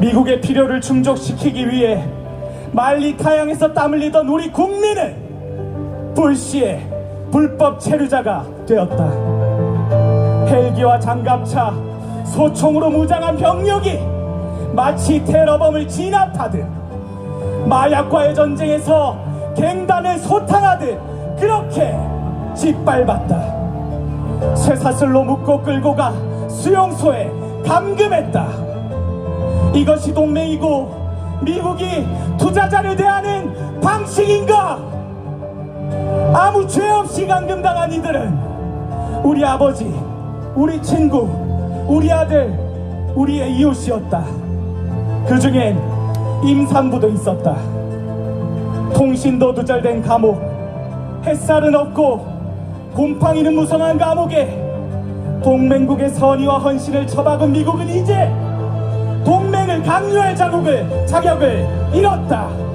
미국의 필요를 충족시키기 위해 말리 타양에서 땀 흘리던 우리 국민은 불시에 불법 체류자가 되었다. 헬기와 장갑차, 소총으로 무장한 병력이 마치 테러범을 진압하듯 마약과의 전쟁에서 갱단을 소탕하듯 그렇게 짓밟았다. 쇠사슬로 묶고 끌고 가 수용소에 감금했다. 이것이 동맹이고 미국이 투자자를 대하는 방식인가? 아무 죄 없이 감금당한 이들은 우리 아버지, 우리 친구, 우리 아들, 우리의 이웃이었다. 그 중엔 임산부도 있었다. 통신도 두절된 감옥, 햇살은 없고 곰팡이는 무성한 감옥에 동맹국의 선의와 헌신을 처박은 미국은 이제 강요할 자국을 자격을 잃었다.